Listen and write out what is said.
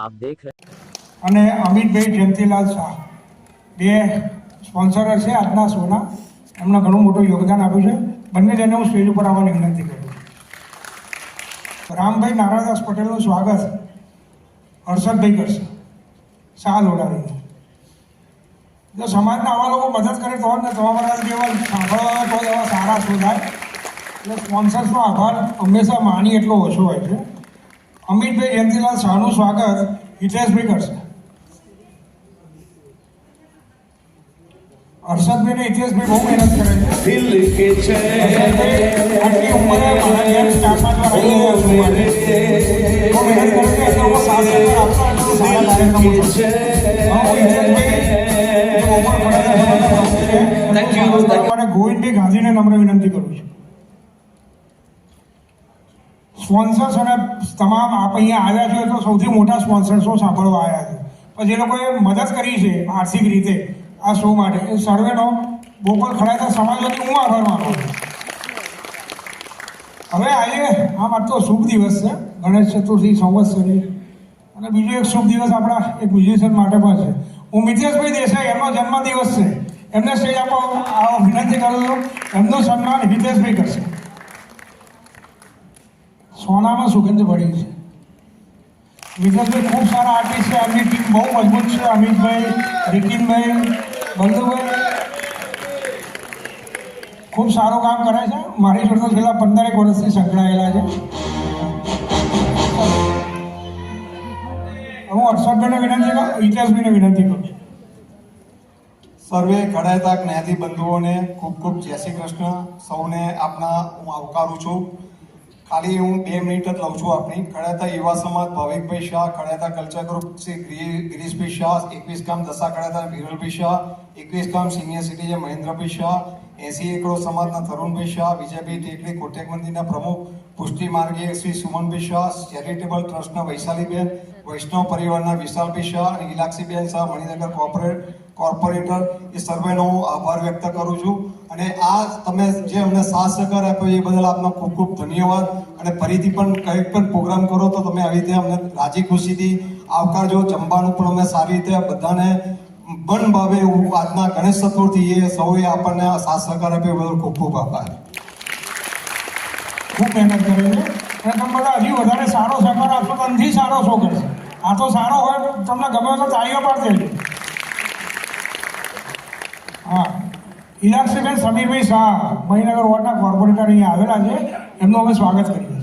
આપ દેખ અને અમિતભાઈ જયંતિલાલ શાહ. બે સ્પોન્સર છે આજના શોના. એમણે ઘણું મોટું યોગદાન આપ્યું છે. બંને જણને હું સ્ટેજ ઉપર આવવાની વિનંતી કરું રામભાઈ નારાદાસ પટેલનું સ્વાગત હર્ષદભાઈ કરશે. શાહ લોડાવીને. જો સમાજના આવા લોકો મદદ કરે તો ને તમારા જેવા સાંભળવા તો એવા સારા શોધાય એટલે સ્પોન્સર્સનો આભાર હંમેશા માની એટલો ઓછો હોય છે. અમિતભાઈ જયંતિલાલ શાહનું સ્વાગત હિતેશભાઈ કરશે હર્ષદભાઈ ને હિતેશભાઈ બહુ મહેનત કરે છે દિલ કે હર્ષદભાઈ આટલી ઉંમરે મારા ઘેર સ્ટાફમાં જો આવી ગયા છું માટે બહુ મહેનત કરે છે એટલે હું આપતો સારા કાર્યક્રમો. હિતેશભાઈ છે, ગોવિંદભાઈ ગાંધીને નમ્ર વિનંતી કરું છું સ્પોન્સર્સ અને તમામ આપ અહીંયા આવ્યા છો તો સૌથી મોટા સ્પોન્સર્સો સાંભળવા આવ્યા છે. પછી એ લોકોએ મદદ કરી છે આર્થિક રીતે આ શો માટે. એ સર્વેનો બોપલ ખડાતા સમાજ વતી હું આભાર માનું છું. હવે આજે આમ આજ શુભ દિવસ છે. ગણેશ ચતુર્થી સંવત્સરી અને બીજો એક શુભ દિવસ આપણા એક મ્યુઝિશિયન માટે પણ છે. હું મિતેશભાઈ દેસાઈ, એમનો જન્મદિવસ છે. એમને સ્ટેજ આપો વિનંતી કરું છું. એમનું સન્માન હિતેશભાઈ કરશે. સોનામાં સુગંધ ભળી છે. વિકાસભાઈ ખૂબ સારા આર્ટિસ્ટ છે. એમની ટીમ બહુ મજબૂત છે. અમિતભાઈ, રિકિનભાઈ, બંધુભાઈ. ખૂબ સારું કામ કરે છે. મારી જોડે છેલ્લા પંદરેક વર્ષથી સંકળાયેલા છે. હું હર્ષદભાઈને વિનંતી કરું, હિતેશભાઈને વિનંતી કરું સર્વે ઘડાયતા જ્ઞાતિ બંધુઓને ખૂબ ખૂબ જય શ્રી કૃષ્ણ. સૌને આપના હું આવકારું છું. ખાલી હું બે મિનિટ જ લઉં છું આપણી ખડાતા યુવા સમાજ, ભાવિકભાઈ શાહ ખડાતા કલ્ચર ગ્રુપ, શ્રી ગિરી- ગિરીશભાઈ શાહ, એકવીસ ગામ દશા ખડાતા વિરલભાઈ શાહ, એકવીસ ગામ સિનિયર સિટીઝન, મહેન્દ્રભાઈ શાહ એસી એકડો સમાજના તરુણભાઈ શાહ, વિજયભાઈ ટેકરી કોટેક મંદિરના પ્રમુખ, પુષ્ટિ માર્ગીય શ્રી સુમનભાઈ શાહ, ચેરિટેબલ ટ્રસ્ટના વૈશાલીબેન, વૈષ્ણવ પરિવારના વિશાલભાઈ શાહ, અને ઇલાક્ષીબેન શાહ, મણિનગર કોર્પોરેટ કોર્પોરેટર, એ સર્વેનો હું આભાર વ્યક્ત કરું છું. અને આ તમે જે અમને સાથ સહકાર આપ્યો એ બદલ આપનો ખૂબ ખૂબ ધન્યવાદ. અને ફરીથી પણ કંઈક પણ પ્રોગ્રામ કરો તો તમે આવી રીતે અમને રાજી ખુશીથી આવકારજો. જમવાનું પણ અમે સારી રીતે બધાને બન ભાવે એવું આજના ગણેશ ચતુર્થી એ સૌએ આપણને સાથ સહકાર આપ્યો બદલ ખૂબ ખૂબ આભાર. ખૂબ મહેનત કરે છે અને તમે બધા હજી વધારે સારો સહકાર આપશો તો સારો શો કરશે? આ તો સારો હોય તમને ગમે તો તાળીઓ પાડી દેજો હા ઇલાક્ષીબેન સમીરભાઈ શાહ મહીનગર વોર્ડના કોર્પોરેટર અહીંયા આવેલા છે. એમનું અમે સ્વાગત કરીએ